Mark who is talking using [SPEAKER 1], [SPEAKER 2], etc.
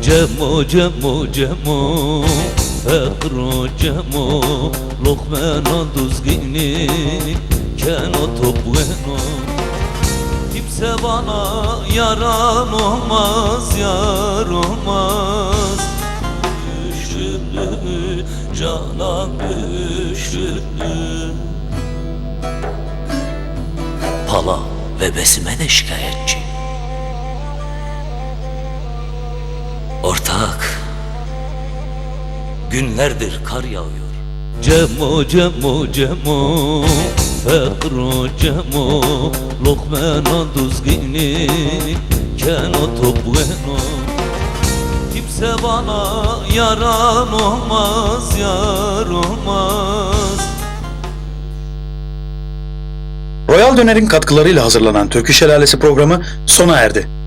[SPEAKER 1] Cemo cemo cemo Fekro cemo Lokmena duzgini Keno topweno Kimse bana yaran olmaz Yar olmaz. Üşüdü Canan üşüdü Pala ve Besime de şikayetçi Ortak. Günlerdir kar yağıyor. Cemo cemo cemo. Fekro cemo. Lokmena duzgini. Keno topweno Kimse bana yaran olmaz Yar olmaz.
[SPEAKER 2] Royal Döner'in katkılarıyla hazırlanan Türkü Şelalesi programı sona erdi.